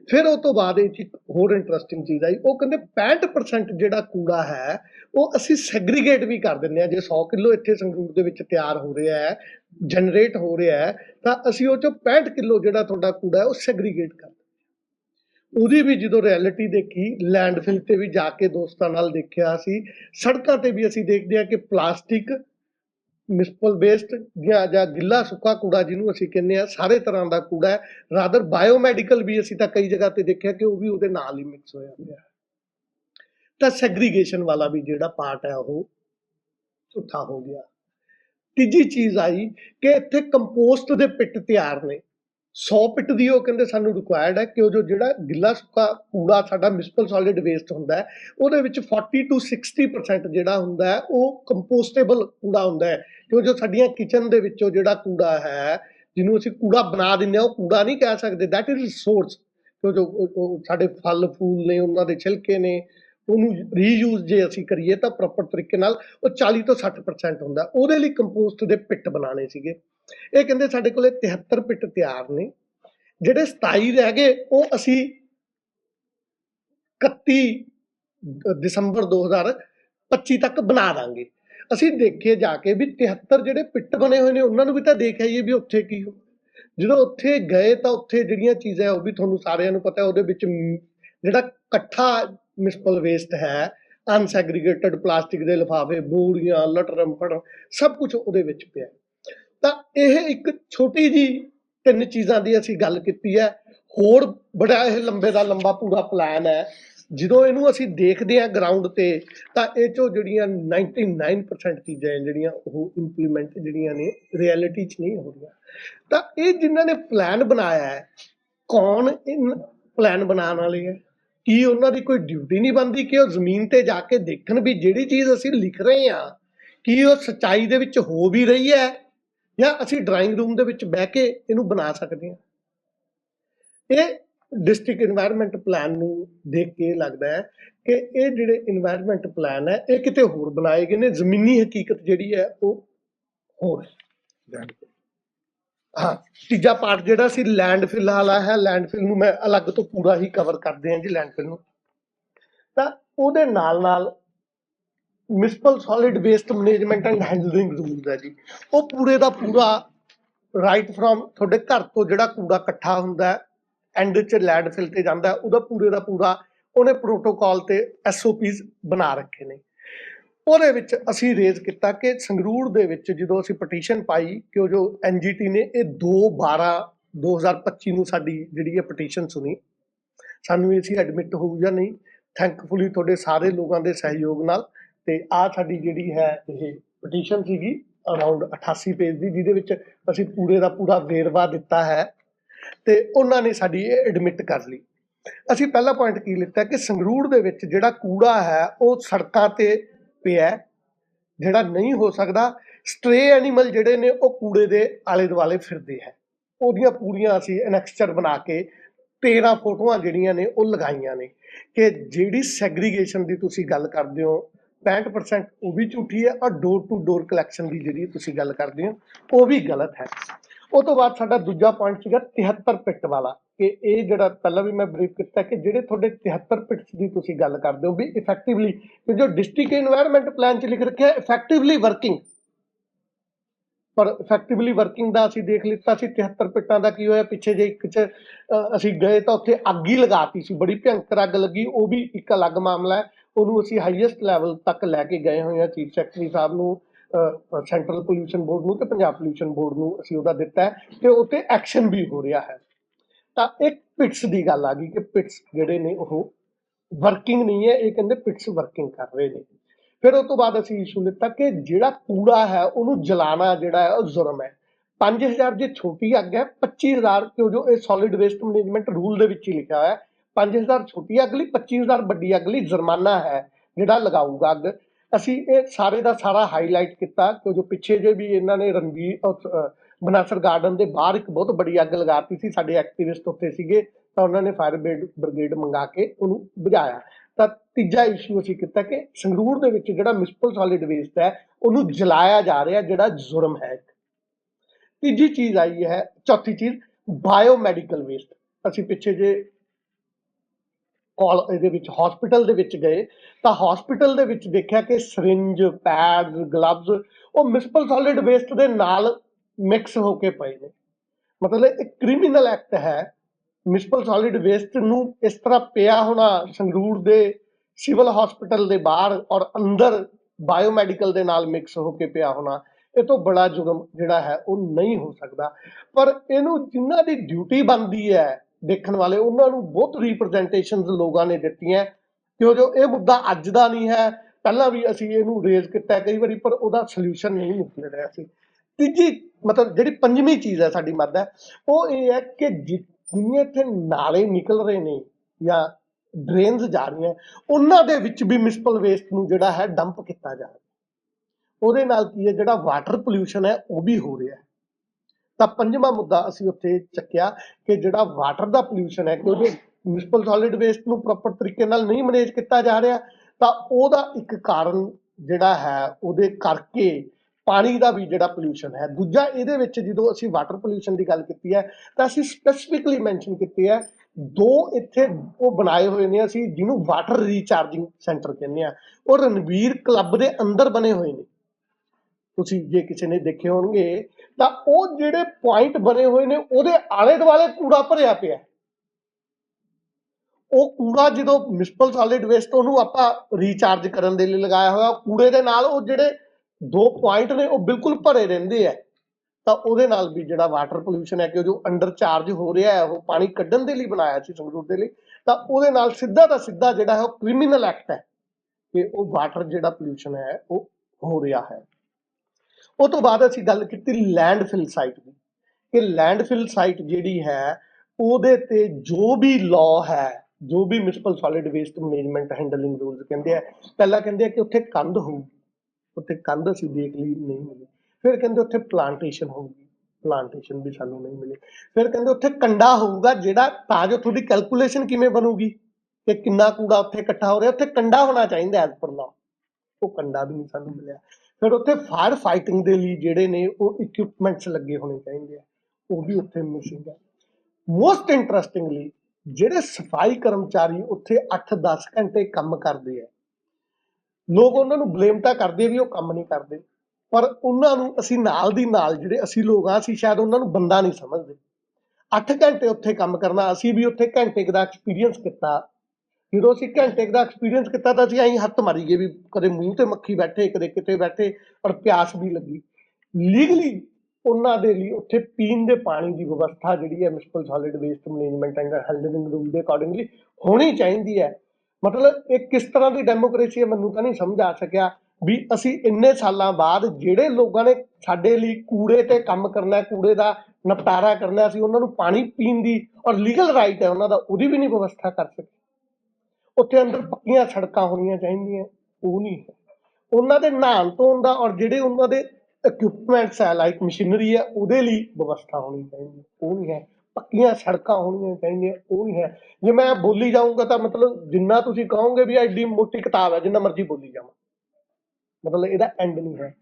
ਫਿਰ ਉਹ ਤੋਂ ਬਾਅਦ ਇਹ 'ਚ ਇੱਕ ਹੋਰ ਇੰਟਰਸਟਿੰਗ ਚੀਜ਼ ਆਈ, ਉਹ ਕਹਿੰਦੇ 65% ਜਿਹੜਾ ਕੂੜਾ ਹੈ, ਉਹ ਅਸੀਂ ਸੈਗਰੀਗੇਟ ਵੀ ਕਰ ਦਿੰਦੇ ਆ ਜੇ 100 ਕਿਲੋ ਇੱਥੇ ਸੰਗਰੂਰ ਦੇ ਵਿੱਚ ਤਿਆਰ ਹੋ ਰਿਹਾ ਹੈ ਜਨਰੇਟ ਹੋ ਰਿਹਾ ਹੈ, ਤਾਂ ਅਸੀਂ ਉਹ ਚੋਂ 65 ਕਿਲੋ ਜਿਹੜਾ ਤੁਹਾਡਾ ਕੂੜਾ ਹੈ, ਉਹ ਸੈਗਰੀਗੇਟ ਕਰ ਉਹਦੀ ਵੀ ਜਦੋਂ ਰਿਐਲਿਟੀ ਦੇਖੀ ਲੈਂਡਫਿਲ ਤੇ ਵੀ ਜਾ ਕੇ ਦੋਸਤਾਂ ਨਾਲ ਦੇਖਿਆ ਸੀ, ਸੜਕਾਂ ਤੇ ਵੀ ਅਸੀਂ ਦੇਖਦੇ ਹਾਂ ਕਿ ਪਲਾਸਟਿਕ ਮਿਊਨਿਸਪਲ ਵੇਸਟ ਜਾਂ ਜਾਂ ਗਿੱਲਾ ਸੁੱਕਾ ਕੂੜਾ ਜਿਹਨੂੰ ਅਸੀਂ ਕਹਿੰਦੇ ਆ ਸਾਰੇ ਤਰ੍ਹਾਂ ਦਾ ਕੂੜਾ ਹੈ ਰਾਦਰ ਬਾਇਓਮੈਡੀਕਲ ਵੀ ਅਸੀਂ ਤਾਂ ਕਈ ਜਗ੍ਹਾ ਤੇ ਦੇਖਿਆ ਕਿ ਉਹ ਵੀ ਉਹਦੇ ਨਾਲ ਹੀ ਮਿਕਸ ਹੋਇਆ ਪਿਆ ਹੈ। ਤਾਂ ਸੈਗਰੀਗੇਸ਼ਨ ਵਾਲਾ ਵੀ ਜਿਹੜਾ ਪਾਰਟ ਹੈ ਉਹ ਝੂਠਾ ਹੋ ਗਿਆ ਤੀਜੀ ਚੀਜ਼ ਆਈ ਕਿ ਇੱਥੇ ਕੰਪੋਸਟ ਦੇ ਪਿੱਟ ਤਿਆਰ ਨੇ 100 ਪਿੱਟ ਦੀ ਉਹ ਕਹਿੰਦੇ ਸਾਨੂੰ ਰਿਕੁਆਇਰਡ ਹੈ ਕਿ ਉਹ ਜੋ ਜਿਹੜਾ ਗਿੱਲਾ ਸੁੱਕਾ ਕੂੜਾ ਸਾਡਾ ਮਿਊਨਿਸਪਲ ਸੋਲਿਡ ਵੇਸਟ ਹੁੰਦਾ ਹੈ, ਉਹਦੇ ਵਿੱਚ 40 ਤੋਂ 60% ਜਿਹੜਾ ਹੁੰਦਾ ਹੈ, ਉਹ ਕੰਪੋਸਟੇਬਲ ਕੂੜਾ ਹੁੰਦਾ ਹੈ। ਕਿਉਂ ਜੋ ਸਾਡੀਆਂ ਕਿਚਨ ਦੇ ਵਿੱਚੋਂ ਜਿਹੜਾ ਕੂੜਾ ਹੈ, ਜਿਹਨੂੰ ਅਸੀਂ ਕੂੜਾ ਬਣਾ ਦਿੰਦੇ ਹਾਂ, ਉਹ ਕੂੜਾ ਨਹੀਂ ਕਹਿ ਸਕਦੇ ਦੈਟ ਇਜ਼ ਰਿਸੋਰਸ ਕਿਉਂ ਜੋ ਉਹ ਸਾਡੇ ਫਲ ਫੂਲ ਨੇ, ਉਹਨਾਂ ਦੇ ਛਿਲਕੇ ਨੇ ਉਹਨੂੰ ਰੀਯੂਜ਼ ਜੇ ਅਸੀਂ ਕਰੀਏ ਤਾਂ ਪ੍ਰੋਪਰ ਤਰੀਕੇ ਨਾਲ ਉਹ 40 ਤੋਂ 60% ਹੁੰਦਾ। ਉਹਦੇ ਲਈ ਕੰਪੋਸਟ ਦੇ ਪਿੱਟ ਬਣਾਉਣੇ ਸੀਗੇ। ਇਹ ਕਹਿੰਦੇ ਸਾਡੇ ਕੋਲੇ 73 ਪਿੱਟ ਤਿਆਰ ਨੇ। ਜਿਹੜੇ 27 ਰਹਿ ਗਏ, ਉਹ ਅਸੀਂ 31 ਦਸੰਬਰ 2025 ਤੱਕ ਬਣਾ ਦਾਂਗੇ। ਅਸੀਂ ਦੇਖੇ ਜਾ ਕੇ ਵੀ 73 ਜਿਹੜੇ ਪਿੱਟ ਬਣੇ ਹੋਏ ਨੇ, ਉਹਨਾਂ ਨੂੰ ਵੀ ਤਾਂ ਦੇਖ ਆਈਏ ਵੀ ਉੱਥੇ ਕੀ ਹੋ ਜਦੋਂ ਉੱਥੇ ਗਏ ਤਾਂ ਉੱਥੇ ਜਿਹੜੀਆਂ ਚੀਜ਼ਾਂ ਉਹ ਵੀ ਤੁਹਾਨੂੰ ਸਾਰਿਆਂ ਨੂੰ ਪਤਾ, ਉਹਦੇ ਵਿੱਚ ਜਿਹੜਾ ਇਕੱਠਾ ਮਿਸਪਲ ਵੇਸਟ ਹੈ ਅਨਸੈਗਰੀਗੇਟਡ ਪਲਾਸਟਿਕ ਦੇ ਲਿਫਾਫੇ ਬੋਰੀਆਂ ਲਟਰੰਪੜ ਸਭ ਕੁਝ ਉਹਦੇ ਵਿੱਚ ਪਿਆ। ਤਾਂ ਇਹ ਇੱਕ ਛੋਟੀ ਜੀ ਤਿੰਨ ਚੀਜ਼ਾਂ ਦੀ ਅਸੀਂ ਗੱਲ ਕੀਤੀ ਹੈ। ਹੋਰ ਬੜਾ ਇਹ ਲੰਬੇ ਦਾ ਲੰਬਾ ਪੂਰਾ ਪਲਾਨ ਹੈ। ਜਦੋਂ ਇਹਨੂੰ ਅਸੀਂ ਦੇਖਦੇ ਹਾਂ ਗਰਾਊਂਡ ਤੇ, ਤਾਂ ਇਹ ਚੋਂ ਜਿਹੜੀਆਂ 99% ਚੀਜ਼ਾਂ ਜਿਹੜੀਆਂ ਉਹ ਇੰਪਲੀਮੈਂਟ ਜਿਹੜੀਆਂ ਨੇ ਰਿਐਲਿਟੀ 'ਚ ਨਹੀਂ ਹੋ ਰਹੀਆਂ ਤਾਂ ਇਹ ਜਿਨ੍ਹਾਂ ਨੇ ਪਲਾਨ ਬਣਾਇਆ ਹੈ, ਕੌਣ ਇਹ ਪਲਾਨ ਬਣਾਉਣ ਵਾਲੇ ਹੈ? ਕੀ ਉਹਨਾਂ ਦੀ ਕੋਈ ਡਿਊਟੀ ਨਹੀਂ ਬਣਦੀ ਕਿ ਉਹ ਜ਼ਮੀਨ ਤੇ ਜਾ ਕੇ ਦੇਖਣ ਵੀ ਜਿਹੜੀ ਚੀਜ਼ ਅਸੀਂ ਲਿਖ ਰਹੇ ਹਾਂ, ਕੀ ਉਹ ਸਚਾਈ ਦੇ ਵਿੱਚ ਹੋ ਵੀ ਰਹੀ ਹੈ ਜਾਂ ਅਸੀਂ ਡਰਾਇੰਗ ਰੂਮ ਦੇ ਵਿੱਚ ਬਹਿ ਕੇ ਇਹਨੂੰ ਬਣਾ ਸਕਦੇ ਹਾਂ? ਇਹ ਡਿਸਟ੍ਰਿਕਟ এনवायरमेंट ਪਲਾਨ ਨੂੰ ਦੇਖ ਕੇ ਲੱਗਦਾ ਹੈ ਕਿ ਇਹ ਜਿਹੜੇ এনवायरमेंट ਪਲਾਨ ਹੈ, ਇਹ ਕਿਤੇ ਹੋਰ ਬਣਾਏ ਗਏ ਨੇ, ਜ਼ਮੀਨੀ ਹਕੀਕਤ ਜਿਹੜੀ ਹੈ ਉਹ ਹੋਰ ਹੈ। ਹਾਂ ਤੀਜਾ ਪਾਰਟ ਜਿਹੜਾ ਸੀ ਲੈਂਡਫਿਲ ਵਾਲਾ ਹੈ ਲੈਂਡਫਿਲ ਨੂੰ ਮੈਂ ਅਲੱਗ ਤੋਂ ਪੂਰਾ ਹੀ ਕਵਰ ਕਰਦੇ ਹਾਂ ਜੀ ਲੈਂਡਫਿਲ ਨੂੰ। ਤਾਂ ਉਹਦੇ ਨਾਲ ਨਾਲ municipal solid waste management and handling rules ਹੈ ਜੀ। ਉਹ ਪੂਰੇ ਦਾ ਪੂਰਾ ਰਾਈਟ ਫਰੋਮ ਤੁਹਾਡੇ ਘਰ ਤੋਂ ਜਿਹੜਾ ਕੂੜਾ ਇਕੱਠਾ ਹੁੰਦਾ ਐਂਡ ਚ ਲੈਂਡਫਿਲ ਤੇ ਜਾਂਦਾ ਉਹਦਾ ਪੂਰੇ ਦਾ ਪੂਰਾ ਉਹਨੇ ਪ੍ਰੋਟੋਕਾਲ ਤੇ ਐਸਓਪੀਸ ਬਣਾ ਰੱਖੇ ਨੇ। ਉਹਦੇ ਵਿੱਚ ਅਸੀਂ ਰੇਜ਼ ਕੀਤਾ ਕਿ ਸੰਗਰੂਰ ਦੇ ਵਿੱਚ ਜਦੋਂ ਅਸੀਂ ਪਟੀਸ਼ਨ ਪਾਈ ਕਿ ਉਹ ਜੋ ਐਨਜੀਟੀ ਨੇ, ਇਹ 2 12 2025 ਨੂੰ ਸਾਡੀ ਜਿਹੜੀ ਇਹ ਪਟੀਸ਼ਨ ਸੁਣੀ। ਸਾਨੂੰ ਇਹ ਸੀ ਐਡਮਿਟ ਹੋਊ ਜਾਂ ਨਹੀਂ। ਥੈਂਕਫੁਲੀ ਤੁਹਾਡੇ ਸਾਰੇ ਲੋਕਾਂ ਦੇ ਸਹਿਯੋਗ ਨਾਲ ਤੇ ਆ ਸਾਡੀ ਜਿਹੜੀ ਹੈ ਇਹ ਪਟੀਸ਼ਨ ਸੀਗੀ ਅਰਾਊਂਡ 88 ਪੇਜ ਦੀ, ਜਿਹਦੇ ਵਿੱਚ ਅਸੀਂ ਪੂਰੇ ਦਾ ਪੂਰਾ ਵੇਰਵਾ ਦਿੱਤਾ ਹੈ ਤੇ ਉਹਨਾਂ ਨੇ ਸਾਡੀ ਇਹ ਐਡਮਿਟ ਕਰ ਲਈ। ਅਸੀਂ ਪਹਿਲਾ ਪੁਆਇੰਟ ਕੀ ਲਿੱਤਾ ਕਿ ਸੰਗਰੂਰ ਦੇ ਵਿੱਚ ਜਿਹੜਾ ਕੂੜਾ ਹੈ, ਉਹ ਸੜਕਾਂ ਤੇ ਪਿਆ ਜਿਹੜਾ ਨਹੀਂ ਹੋ ਸਕਦਾ ਸਟ੍ਰੇ ਐਨੀਮਲ ਜਿਹੜੇ ਨੇ ਉਹ ਕੂੜੇ ਦੇ ਆਲੇ ਦੁਆਲੇ ਫਿਰਦੇ ਹੈ। ਉਹਦੀਆਂ ਪੂਰੀਆਂ ਅਸੀਂ ਐਨੈਕਸਚਰ ਬਣਾ ਕੇ 13 ਫੋਟੋਆਂ ਜਿਹੜੀਆਂ ਨੇ ਉਹ ਲਗਾਈਆਂ ਨੇ ਕਿ ਜਿਹੜੀ ਸੈਗਰੀਗੇਸ਼ਨ ਦੀ ਤੁਸੀਂ ਗੱਲ ਕਰਦੇ ਹੋ 65% ਉਹ ਵੀ ਝੂਠੀ ਹੈ ਔਰ ਡੋਰ ਟੂ ਡੋਰ ਕਲੈਕਸ਼ਨ ਦੀ ਜਿਹੜੀ ਤੁਸੀਂ ਗੱਲ ਕਰਦੇ ਹੋ, ਉਹ ਵੀ ਗਲਤ ਹੈ। ਉਹ ਤੋਂ ਬਾਅਦ ਸਾਡਾ ਦੂਜਾ ਪੁਆਇੰਟ ਸੀਗਾ 73 ਪਿੱਟ ਵਾਲਾ। ਕਿ ਇਹ ਜਿਹੜਾ ਪਹਿਲਾਂ ਵੀ ਮੈਂ ਬਰੀਫ ਕੀਤਾ ਕਿ ਜਿਹੜੇ ਤੁਹਾਡੇ 73 ਪਿੱਟਸ ਦੀ ਤੁਸੀਂ ਗੱਲ ਕਰਦੇ ਹੋ ਵੀ ਇਫੈਕਟਿਵਲੀ ਕਿ ਜੋ ਡਿਸਟ੍ਰਿਕਟ এনवायरमेंट ਪਲਾਨ ਚ ਲਿਖ ਰੱਖਿਆ ਇਫੈਕਟਿਵਲੀ ਵਰਕਿੰਗ ਪਰ ਇਫੈਕਟਿਵਲੀ ਵਰਕਿੰਗ ਦਾ ਅਸੀਂ ਦੇਖ ਲਿੱਤਾ ਸੀ 73 ਪਿੱਟਾਂ ਦਾ ਕੀ ਹੋਇਆ, ਪਿੱਛੇ ਜੇ ਇੱਕ ਚ ਅਸੀਂ ਗਏ ਤਾਂ ਉੱਥੇ ਅੱਗ ਹੀ ਲਗਾਤੀ ਸੀ, ਬੜੀ ਭਿਆਨਕ ਅੱਗ ਲੱਗੀ, ਉਹ ਵੀ ਇੱਕ ਅਲੱਗ ਮਾਮਲਾ ਹੈ। ਉਹਨੂੰ ਅਸੀਂ ਹਾਈਐਸਟ ਲੈਵਲ ਤੱਕ ਲੈ ਕੇ ਗਏ ਹੋਏ ਹਾਂ ਚੀਫ ਸੈਕਟਰੀ ਸਾਹਿਬ ਨੂੰ ਸੈਂਟਰਲ ਪੋਲੂਸ਼ਨ ਬੋਰਡ ਨੂੰ ਤੇ ਪੰਜਾਬ ਪੋਲੂਸ਼ਨ ਬੋਰਡ ਨੂੰ ਅਸੀਂ ਉਹਦਾ ਦਿੱਤਾ ਹੈ ਤੇ ਉੱਤੇ ਐਕਸ਼ਨ ਵੀ ਹੋ ਰਿਹਾ ਹੈ। ਤਾਂ ਇੱਕ ਪਿਟਸ ਦੀ ਗੱਲ ਆ ਗਈ ਕਿ ਪਿਟਸ ਜਿਹੜੇ ਨੇ ਉਹ ਵਰਕਿੰਗ ਨਹੀਂ ਹੈ ਇਹ ਕਹਿੰਦੇ ਪਿਟਸ ਵਰਕਿੰਗ ਕਰ ਰਹੇ ਨੇ। ਫਿਰ ਉਸ ਤੋਂ ਬਾਅਦ ਅਸੀਂ ਇਸ਼ੂ ਲਿੱਤਾ ਕਿ ਜਿਹੜਾ ਕੂੜਾ ਹੈ ਉਹਨੂੰ ਜਲਾਣਾ ਜਿਹੜਾ ਹੈ ਉਹ ਜ਼ੁਰਮ ਹੈ। 5000 ਜੇ ਛੋਟੀ ਅੱਗ ਹੈ 25000 ਕਿਉਂ ਜੋ ਇਹ ਸੋਲਿਡ ਵੇਸਟ ਮੈਨੇਜਮੈਂਟ ਰੂਲ ਦੇ ਵਿੱਚ ਹੀ ਲਿਖਿਆ ਹੋਇਆ ਹੈ। 5000 ਛੋਟੀ ਅੱਗ ਲਈ 25000 ਵੱਡੀ ਅੱਗ ਲਈ ਜੁਰਮਾਨਾ ਹੈ ਜਿਹੜਾ ਲਗਾਊਗਾ ਅੱਗ। ਅਸੀਂ ਇਹ ਸਾਰੇ ਦਾ ਸਾਰਾ ਹਾਈਲਾਈਟ ਕੀਤਾ ਕਿ ਜੋ ਪਿੱਛੇ ਜੇ ਵੀ ਇਹਨਾਂ ਨੇ ਰਣਵੀਰ ਅਹ, ਬਨਾਸਰ ਗਾਰਡਨ ਦੇ ਬਾਹਰ ਇੱਕ ਬਹੁਤ ਵੱਡੀ ਅੱਗ ਲਗਾਤੀ ਸੀ, ਸਾਡੇ ਐਕਟਿਵਿਸਟ ਉੱਥੇ ਸੀਗੇ, ਤਾਂ ਉਹਨਾਂ ਨੇ ਫਾਇਰ ਬ੍ਰਿਗੇਡ ਮੰਗਾ ਕੇ ਉਹਨੂੰ ਬੁਝਾਇਆ। ਤਾਂ ਤੀਜਾ ਇਸ਼ੂ ਅਸੀਂ ਕੀਤਾ ਕਿ ਸੰਗਰੂਰ ਦੇ ਵਿੱਚ ਜਿਹੜਾ ਮਿਊਨਿਸਪਲ ਸੋਲਿਡ ਵੇਸਟ ਹੈ, ਉਹਨੂੰ ਜਲਾਇਆ ਜਾ ਰਿਹਾ, ਜਿਹੜਾ ਜੁਰਮ ਹੈ ਤੀਜੀ ਚੀਜ਼ ਆਈ ਹੈ, ਚੌਥੀ ਚੀਜ਼ ਬਾਇਓਮੈਡੀਕਲ ਵੇਸਟ ਅਸੀਂ ਪਿੱਛੇ ਜੇ ਕਾਲ ਇਹਦੇ ਵਿੱਚ ਹਸਪੀਟਲ ਦੇ ਵਿੱਚ ਗਏ, ਤਾਂ ਹਸਪੀਟਲ ਦੇ ਵਿੱਚ ਦੇਖਿਆ ਕਿ ਸਰਿੰਜ ਪੈਡਸ ਗਲਵਜ਼ ਉਹ ਮਿਊਨਿਸਪਲ ਸੋਲਿਡ ਵੇਸਟ ਦੇ ਨਾਲ ਮਿਕਸ ਹੋ ਕੇ ਪਏ ਨੇ। ਮਤਲਬ ਇਹ ਕ੍ਰਿਮੀਨਲ ਐਕਟ ਹੈ। ਮਿਊਨਿਸਪਲ ਸੋਲਿਡ ਵੇਸਟ ਨੂੰ ਇਸ ਤਰ੍ਹਾਂ ਪਿਆ ਹੋਣਾ ਸੰਗਰੂਰ ਦੇ ਸਿਵਲ ਹਸਪੀਟਲ ਦੇ ਬਾਹਰ ਔਰ ਅੰਦਰ ਬਾਇਓਮੈਡੀਕਲ ਦੇ ਨਾਲ ਮਿਕਸ ਹੋ ਕੇ ਪਿਆ ਹੋਣਾ, ਇਹ ਤੋਂ ਬੜਾ ਜੁਰਮ ਜਿਹੜਾ ਹੈ ਉਹ ਨਹੀਂ ਹੋ ਸਕਦਾ। ਪਰ ਇਹਨੂੰ ਜਿਨ੍ਹਾਂ ਦੀ ਡਿਊਟੀ ਬਣਦੀ ਹੈ ਦੇਖਣ ਵਾਲੇ, ਉਹਨਾਂ ਨੂੰ ਬਹੁਤ ਰਿਪਰੈਜ਼ੈਂਟੇਸ਼ਨਸ ਲੋਕਾਂ ਨੇ ਦਿੱਤੀਆਂ। ਕਿਉਂ ਜੋ ਇਹ ਮੁੱਦਾ ਅੱਜ ਦਾ ਨਹੀਂ ਹੈ। ਪਹਿਲਾਂ ਵੀ ਅਸੀਂ ਇਹਨੂੰ ਰੇਜ਼ ਕੀਤਾ ਕਈ ਵਾਰੀ, ਪਰ ਉਹਦਾ ਸੋਲੂਸ਼ਨ ਨਹੀਂ ਨਿਕਲ ਰਿਹਾ ਸੀ। ਤੀਜੀ ਮਤਲਬ ਜਿਹੜੀ ਪੰਜਵੀਂ ਚੀਜ਼ ਹੈ ਸਾਡੀ ਮੱਦ ਹੈ, ਉਹ ਇਹ ਹੈ ਕਿ ਜਿ- ਜਿੰਨੇ ਇੱਥੇ ਨਾਲੇ ਨਿਕਲ ਰਹੇ ਨੇ ਜਾਂ ਡਰੇਨਸ ਜਾ ਰਹੀਆਂ, ਉਹਨਾਂ ਦੇ ਵਿੱਚ ਵੀ ਮਿਊਨਿਸਪਲ ਵੇਸਟ ਨੂੰ ਜਿਹੜਾ ਹੈ ਡੰਪ ਕੀਤਾ ਜਾ ਰਿਹਾ। ਉਹਦੇ ਨਾਲ ਕੀ ਹੈ, ਜਿਹੜਾ ਵਾਟਰ ਪੋਲਿਊਸ਼ਨ ਹੈ, ਉਹ ਵੀ ਹੋ ਰਿਹਾ ਹੈ। ਤਾਂ ਪੰਜਵਾਂ ਮੁੱਦਾ ਅਸੀਂ ਉੱਥੇ ਚੱਕਿਆ ਕਿ ਜਿਹੜਾ ਵਾਟਰ ਦਾ ਪੋਲਿਊਸ਼ਨ ਹੈ, ਕਿਉਂਕਿ ਮਿਊਨਿਸਪਲ ਸੋਲਿਡ ਵੇਸਟ ਨੂੰ ਪ੍ਰੋਪਰ ਤਰੀਕੇ ਨਾਲ ਨਹੀਂ ਮੈਨੇਜ ਕੀਤਾ ਜਾ ਰਿਹਾ, ਤਾਂ ਉਹਦਾ ਇੱਕ ਕਾਰਨ ਜਿਹੜਾ ਹੈ, ਉਹਦੇ ਕਰਕੇ ਪਾਣੀ ਦਾ ਵੀ ਜਿਹੜਾ ਪੋਲਿਊਸ਼ਨ ਹੈ, ਦੂਜਾ ਇਹਦੇ ਵਿੱਚ ਜਦੋਂ ਅਸੀਂ ਵਾਟਰ ਪੋਲਿਊਸ਼ਨ ਦੀ ਗੱਲ ਕੀਤੀ ਹੈ, ਤਾਂ ਅਸੀਂ ਸਪੈਸੀਫਿਕਲੀ ਮੈਂਸ਼ਨ ਕੀਤੀ ਹੈ, ਦੋ ਇੱਥੇ ਉਹ ਬਣਾਏ ਹੋਏ ਨੇ ਅਸੀਂ, ਜਿਹਨੂੰ ਵਾਟਰ ਰੀਚਾਰਜਿੰਗ ਸੈਂਟਰ ਕਹਿੰਦੇ ਆ ਉਹ ਰਣਵੀਰ ਕਲੱਬ ਦੇ ਅੰਦਰ ਬਣੇ ਹੋਏ ਨੇ। ਤੁਸੀਂ ਜੇ ਕਿਸੇ ਨੇ ਦੇਖੇ ਹੋਣਗੇ, ਤਾਂ ਉਹ ਜਿਹੜੇ ਪੁਆਇੰਟ ਬਣੇ ਹੋਏ ਨੇ, ਉਹਦੇ ਆਲੇ ਦੁਆਲੇ ਕੂੜਾ ਭਰਿਆ ਪਿਆ ਉਹ ਕੂੜਾ ਜਦੋਂ ਮਿਊਨਿਸਪਲ ਸੋਲਿਡ ਵੇਸਟ ਉਹਨੂੰ ਆਪਾਂ ਰੀਚਾਰਜ ਕਰਨ ਦੇ ਲਈ ਲਗਾਇਆ ਹੋਇਆ, ਕੂੜੇ ਦੇ ਨਾਲ ਉਹ ਜਿਹੜੇ ਦੋ ਪੁਆਇੰਟ ਨੇ, ਉਹ ਬਿਲਕੁਲ ਭਰੇ ਰਹਿੰਦੇ ਆ। ਤਾਂ ਉਹਦੇ ਨਾਲ ਵੀ ਜਿਹੜਾ ਵਾਟਰ ਪੋਲਿਊਸ਼ਨ ਹੈ ਕਿ ਉਹ ਜੋ ਅੰਡਰ ਚਾਰਜ ਹੋ ਰਿਹਾ ਹੈ, ਉਹ ਪਾਣੀ ਕੱਢਣ ਦੇ ਲਈ ਬਣਾਇਆ ਸੀ ਸੰਗਰੂਰ ਦੇ ਲਈ, ਤਾਂ ਉਹਦੇ ਨਾਲ ਸਿੱਧਾ ਦਾ ਸਿੱਧਾ ਜਿਹੜਾ ਹੈ ਉਹ ਕ੍ਰਿਮੀਨਲ ਐਕਟ ਹੈ ਕਿ ਉਹ ਵਾਟਰ ਜਿਹੜਾ ਪੋਲਿਊਸ਼ਨ ਹੈ, ਉਹ ਹੋ ਰਿਹਾ ਹੈ। ਉਹ ਤੋਂ ਬਾਅਦ ਅਸੀਂ ਗੱਲ ਕੀਤੀ ਲੈਂਡਫਿਲ ਸਾਈਟ ਦੀ, ਕਿ ਲੈਂਡਫਿਲ ਸਾਈਟ ਜਿਹੜੀ ਹੈ, ਉਹਦੇ ਤੇ ਜੋ ਵੀ ਲਾਅ ਹੈ, ਜੋ ਵੀ municipal solid waste management handling rules ਕਹਿੰਦੇ ਆ, ਪਹਿਲਾਂ ਕਹਿੰਦੇ ਆ ਕਿ ਉੱਥੇ ਕੰਧ ਹੋਊਗੀ ਉੱਥੇ ਕੰਧ ਅਸੀਂ ਦੇਖ ਲਈ ਨਹੀਂ ਮਿਲੀ। ਫਿਰ ਕਹਿੰਦੇ ਉੱਥੇ ਪਲਾਂਟੇਸ਼ਨ ਹੋਊਗੀ। ਪਲਾਂਟੇਸ਼ਨ ਵੀ ਸਾਨੂੰ ਨਹੀਂ ਮਿਲੀ। ਫਿਰ ਕਹਿੰਦੇ ਉੱਥੇ ਕੰਡਾ ਹੋਊਗਾ ਜਿਹੜਾ ਤਾਂ ਜੋ ਤੁਹਾਡੀ ਕੈਲਕੂਲੇਸ਼ਨ ਕਿਵੇਂ ਬਣੂਗੀ ਕਿ ਕਿੰਨਾ ਕੂੜਾ ਉੱਥੇ ਇਕੱਠਾ ਹੋ ਰਿਹਾ। ਉੱਥੇ ਕੰਡਾ ਹੋਣਾ ਚਾਹੀਦਾ ਐਜ਼ ਪਰ ਲਾਅ ਉਹ ਕੰਡਾ ਵੀ ਨਹੀਂ ਸਾਨੂੰ ਮਿਲਿਆ। ਫਿਰ ਉੱਥੇ ਫਾਇਰ ਫਾਈਟਿੰਗ ਦੇ ਲਈ ਜਿਹੜੇ ਨੇ ਉਹ ਇਕਵਿਪਮੈਂਟਸ ਲੱਗੇ ਹੋਣੇ ਚਾਹੀਦੇ ਆ। ਉਹ ਵੀ ਉੱਥੇ ਮਿਸਿੰਗ ਹੈ ਮੋਸਟ ਇੰਟਰਸਟਿੰਗਲੀ ਜਿਹੜੇ ਸਫ਼ਾਈ ਕਰਮਚਾਰੀ ਉੱਥੇ 8-10 ਘੰਟੇ ਕੰਮ ਕਰਦੇ ਆ ਲੋਕ ਉਹਨਾਂ ਨੂੰ ਬਲੇਮ ਤਾਂ ਕਰਦੇ ਵੀ, ਉਹ ਕੰਮ ਨਹੀਂ ਕਰਦੇ। ਪਰ ਉਹਨਾਂ ਨੂੰ ਅਸੀਂ ਨਾਲ ਦੀ ਨਾਲ ਜਿਹੜੇ ਅਸੀਂ ਲੋਕ ਆ ਅਸੀਂ ਸ਼ਾਇਦ ਉਹਨਾਂ ਨੂੰ ਬੰਦਾ ਨਹੀਂ ਸਮਝਦੇ। 8 ਘੰਟੇ ਉੱਥੇ ਕੰਮ ਕਰਨਾ, ਅਸੀਂ ਵੀ ਉੱਥੇ ਘੰਟੇ ਦਾ ਐਕਸਪੀਰੀਅੰਸ ਕੀਤਾ। ਜਦੋਂ ਅਸੀਂ ਘੰਟੇ ਦਾ ਐਕਸਪੀਰੀਅੰਸ ਕੀਤਾ ਤਾਂ ਅਸੀਂ ਐਂ ਹੱਥ ਮਾਰੀ ਗਏ ਵੀ ਕਦੇ ਮੂੰਹ ਤੇ ਮੱਖੀ ਬੈਠੇ, ਕਦੇ ਕਿਤੇ ਬੈਠੇ, ਪਰ ਪਿਆਸ ਵੀ ਲੱਗੀ। ਲੀਗਲੀ ਉਹਨਾਂ ਦੇ ਲਈ ਉੱਥੇ ਪੀਣ ਦੇ ਪਾਣੀ ਦੀ ਵਿਵਸਥਾ ਜਿਹੜੀ ਹੈ municipal solid waste management and handling rule ਦੇ ਅਕੋਰਡਿੰਗਲੀ ਹੋਣੀ ਚਾਹੀਦੀ ਹੈ। ਮਤਲਬ ਇਹ ਕਿਸ ਤਰ੍ਹਾਂ ਦੀ ਡੈਮੋਕ੍ਰੇਸੀ ਹੈ ਮੈਨੂੰ ਤਾਂ ਨਹੀਂ ਸਮਝ ਆ ਸਕਿਆ ਵੀ ਅਸੀਂ ਇੰਨੇ ਸਾਲਾਂ ਬਾਅਦ ਜਿਹੜੇ ਲੋਕਾਂ ਨੇ ਸਾਡੇ ਲਈ ਕੂੜੇ ਤੇ ਕੰਮ ਕਰਨਾ ਕੂੜੇ ਦਾ ਨਿਪਟਾਰਾ ਕਰਨਾ ਹੈ, ਉਹਨਾਂ ਨੂੰ ਪਾਣੀ ਪੀਣ ਦੀ ਔਰ ਲੀਗਲ ਰਾਈਟ ਹੈ ਉਹਨਾਂ ਦਾ ਉਹਦੀ ਵੀ ਨਹੀਂ ਵਿਵਸਥਾ ਕਰ ਸਕੇ। ਉੱਥੇ ਅੰਦਰ ਪੱਕੀਆਂ ਸੜਕਾਂ ਹੋਣੀਆਂ ਚਾਹੀਦੀਆਂ ਉਹ ਨਹੀਂ ਹੈ। ਉਹਨਾਂ ਦੇ ਨਹਾਉਣ ਧੋਣ ਦਾ ਔਰ ਜਿਹੜੇ ਉਹਨਾਂ ਦੇ ਇਕਵਿਪਮੈਂਟਸ ਹੈ ਲਾਈਕ ਮਸ਼ੀਨਰੀ ਹੈ ਉਹਦੇ ਲਈ ਵਿਵਸਥਾ ਹੋਣੀ ਚਾਹੀਦੀ ਹੈ ਉਹ ਨਹੀਂ ਹੈ। ਪੱਕੀਆਂ ਸੜਕਾਂ ਹੋਣੀਆਂ ਚਾਹੀਦੀਆਂ, ਉਹ ਨਹੀਂ ਹੈ। ਜੇ ਮੈਂ ਬੋਲੀ ਜਾਊਂਗਾ ਤਾਂ ਮਤਲਬ ਜਿੰਨਾ ਤੁਸੀਂ ਕਹੋਗੇ ਵੀ ਐਡੀ ਮੋਟੀ ਕਿਤਾਬ ਹੈ, ਜਿੰਨਾ ਮਰਜ਼ੀ ਬੋਲੀ ਜਾਵਾਂ। ਮਤਲਬ ਇਹਦਾ ਐਂਡ ਨਹੀਂ ਹੈ।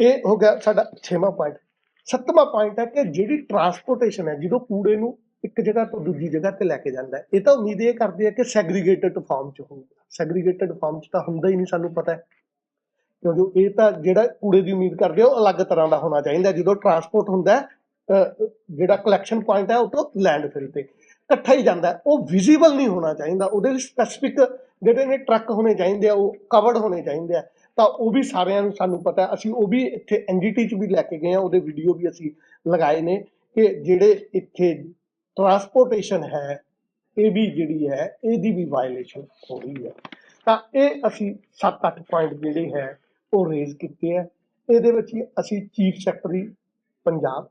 ਇਹ ਹੋ ਗਿਆ ਸਾਡਾ 6ਵਾਂ ਪੁਆਇੰਟ ਸੱਤਵਾਂ ਪੁਆਇੰਟ ਹੈ ਕਿ ਜਿਹੜੀ ਟਰਾਂਸਪੋਰਟੇਸ਼ਨ ਹੈ, ਜਦੋਂ ਕੂੜੇ ਨੂੰ ਇੱਕ ਜਗ੍ਹਾ ਤੋਂ ਦੂਜੀ ਜਗ੍ਹਾ ਤੇ ਲੈ ਕੇ ਜਾਂਦਾ ਹੈ, ਇਹ ਤਾਂ ਉਮੀਦ ਇਹ ਕਰਦੇ ਆ ਕਿ ਸੈਗਰੀਗੇਟਡ ਫਾਰਮ ਚ ਹੋਊਗਾ। ਸੈਗਰੀਗੇਟਡ ਫਾਰਮ ਚ ਤਾਂ ਹੁੰਦਾ ਹੀ ਨਹੀਂ, ਸਾਨੂੰ ਪਤਾ ਹੈ। ਕਿਉਂਕਿ ਇਹ ਤਾਂ ਜਿਹੜਾ ਕੂੜੇ ਦੀ ਉਮੀਦ ਕਰਦੇ ਆ, ਉਹ ਅਲੱਗ ਤਰ੍ਹਾਂ ਦਾ ਹੋਣਾ ਚਾਹੀਦਾ ਜਦੋਂ ਟਰਾਂਸਪੋਰਟ ਹੁੰਦਾ ਜਿਹੜਾ ਕਲੈਕਸ਼ਨ ਪੁਆਇੰਟ ਹੈ, ਉਹ ਤੋਂ ਲੈਂਡਫਿਲ ਤੇ ਇਕੱਠਾ ਹੀ ਜਾਂਦਾ ਉਹ ਵਿਜ਼ੀਬਲ ਨਹੀਂ ਹੋਣਾ ਚਾਹੀਦਾ। ਉਹਦੇ ਲਈ ਸਪੈਸੀਫਿਕ ਜਿਹੜੇ ਨੇ ਟਰੱਕ ਹੋਣੇ ਚਾਹੀਦੇ ਆ, ਉਹ ਕਵਰਡ ਹੋਣੇ ਚਾਹੀਦੇ ਆ। ਤਾਂ ਉਹ ਵੀ ਸਾਰਿਆਂ ਨੂੰ ਸਾਨੂੰ ਪਤਾ ਅਸੀਂ ਉਹ ਵੀ ਇੱਥੇ ਐਨਜੀਟੀ ਚ ਵੀ ਲੈ ਕੇ ਗਏ ਆ ਉਹਦੇ ਵੀਡੀਓ ਵੀ ਅਸੀਂ ਲਗਾਏ ਨੇ ਕਿ ਜਿਹੜੇ ਇੱਥੇ ਟਰਾਂਸਪੋਰਟੇਸ਼ਨ ਹੈ, ਇਹ ਵੀ ਜਿਹੜੀ ਹੈ, ਇਹਦੀ ਵੀ ਵਾਇਲੇਸ਼ਨ ਹੋ ਰਹੀ ਹੈ। ਤਾਂ ਇਹ ਅਸੀਂ 7-8 ਪੁਆਇੰਟ ਜਿਹੜੇ ਹੈ, ਉਹ ਰੇਜ਼ ਕੀਤੇ ਹੈ। ਇਹਦੇ ਵਿੱਚ ਅਸੀਂ chief secretary Punjab